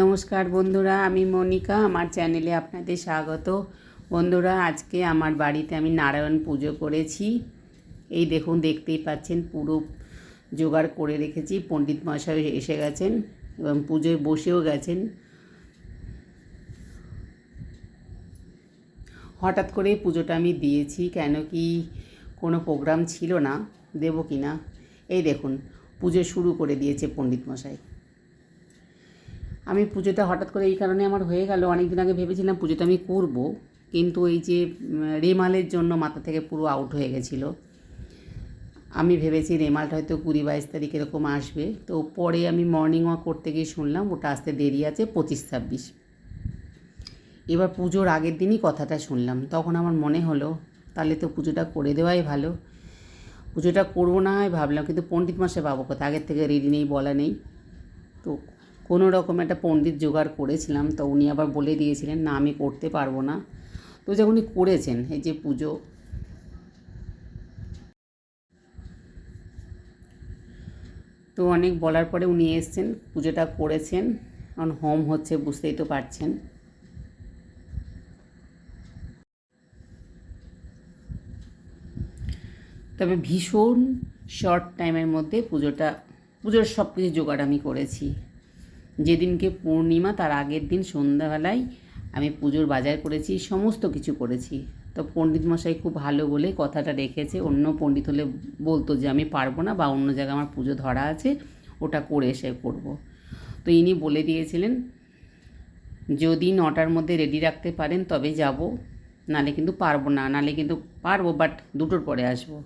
নমস্কার বন্ধুরা, আমি মনিকা, আমার চ্যানেলে আপনাদের স্বাগত। বন্ধুরা, আজকে আমার বাড়িতে আমি নারায়ণ পুজো করেছি। এই দেখুন, দেখতেই পাচ্ছেন, পুরো জোগাড় করে রেখেছি। পণ্ডিত মশাই এসে গেছেন এবং পুজোয় বসেও গেছেন। হঠাৎ করেই পুজোটা আমি দিয়েছি, কেন কি কোনো প্রোগ্রাম ছিল না, দেবো কি না? এই দেখুন, পুজো শুরু করে দিয়েছে পণ্ডিত মশাই আমি পুজোটা হঠাৎ করে এই কারণে আমার হয়ে গেল। অনেক দিন আগে ভেবেছিলাম পুজোটা আমি করব, কিন্তু এই যে রেমালের জন্য মাথা থেকে পুরো আউট হয়ে গেছিল। আমি ভেবেছি রেমালটা হয়তো কুড়ি বাইশ তারিখ এরকম আসবে। তো পরে আমি মর্নিং ওয়াক করতে গিয়ে শুনলাম, ওটা আসতে দেরি আছে, পঁচিশ ছাব্বিশ। এবার পুজোর আগের দিনই কথাটা শুনলাম। তখন আমার মনে হলো, তাহলে তো পুজোটা করে দেওয়াই ভালো। পুজোটা করব না হয় ভাবলাম, কিন্তু পণ্ডিত মাসে পাবো কথা আগের থেকে রেডি নেই, বলা নেই। তো কোনো রকম একটা পণ্ডিত জোগাড় করেছিলাম, তো উনি আবার বলে দিয়েছিলেন, না, আমি করতে পারব না। তো যখন উনি করেছেন, এই যে পুজো, তো অনেক বলার পরে উনি এসছেন, পুজোটা করেছেন। কারণ হোম হচ্ছে, বুঝতেই তো পারছেন। তবে ভীষণ শর্ট টাইমের মধ্যে পুজোটা, পুজোর সব কিছু জোগাড় আমি করেছি। যেদিনকে পূর্ণিমা, তার আগের দিন সন্ধ্যাবেলায় আমি পুজোর বাজার করেছি, সমস্ত কিছু করেছি। তো পণ্ডিত মশাই খুব ভালো বলে কথাটা রেখেছে। অন্য পণ্ডিত হলে বলতো যে, আমি পারব না বা অন্য জায়গায় আমার পুজো ধরা আছে, ওটা করে এসে করব। তো ইনি বলে দিয়েছিলেন, যদি নটার মধ্যে রেডি রাখতে পারেন তবে যাব। নালে কিন্তু পারব না, নালে কিন্তু পারব বাট দুটোর পরে আসব।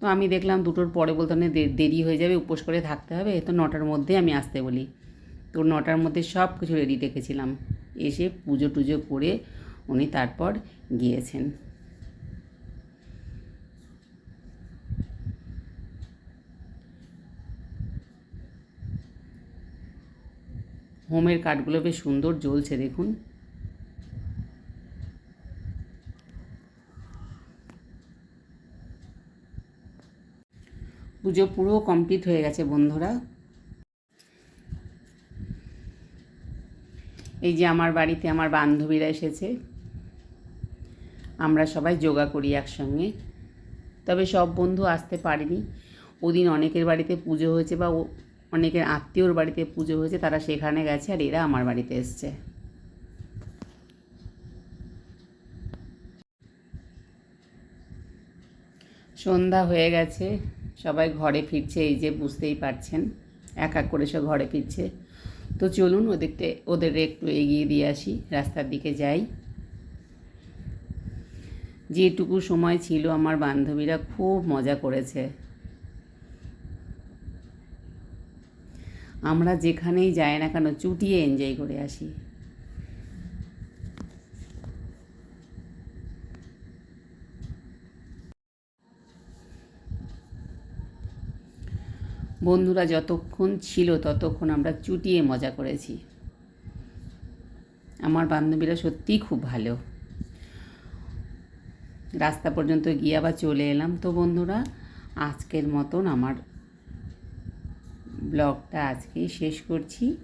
তো আমি দেখলাম দুটোর পরে বলতে মানে দেরি হয়ে যাবে, উপোস করে থাকতে হবে। তো নটার মধ্যে আমি আসতে বলি। তো নটার মধ্যে সব কিছু রেডি রেখেছিলাম এসে পুজো টুজো করে উনি তারপর গিয়েছেন। হোমের কাঠগুলো বেশ সুন্দর জ্বলছে, দেখুন। পুজো পুরো কমপ্লিট হয়ে গেছে বন্ধুরা। এই যে আমার বাড়িতে আমার বান্ধবীরা এসেছে। আমরা সবাই যোগা করি একসঙ্গে। তবে সব বন্ধু আসতে পারেনি। ওদিন অনেকের বাড়িতে পুজো হয়েছে বা অনেকের আত্মীয়র বাড়িতে পুজো হয়েছে, তারা সেখানে গেছে আর এরা আমার বাড়িতে এসছে। সন্ধ্যা হয়ে গেছে, সবাই ঘরে ফিরছে, এই যে বুঝতেই পারছেন, এক এক করে সব ঘরে ফিরছে। তো চলুন ওদেরকে ওদের একটু এগিয়ে দিয়ে আসি, রাস্তার দিকে যাই। যেটুকু সময় ছিল, আমার বান্ধবীরা খুব মজা করেছে। আমরা যেখানেই যাই না কেন, চুটিয়ে এনজয় করে আসি। বন্ধুরা যতক্ষণ ছিল ততক্ষণ আমরা চুটিয়ে মজা করেছি। আমার বান্ধবীরা সত্যিই খুব ভালো। রাস্তা পর্যন্ত গিয়ে আবার চলে এলাম। তো বন্ধুরা, আজকের মতন আমার ব্লগটা আজকেই শেষ করছি।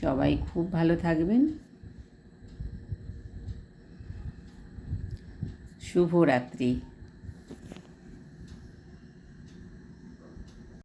সবাই খুব ভালো থাকবেন। শুভরাত্রি।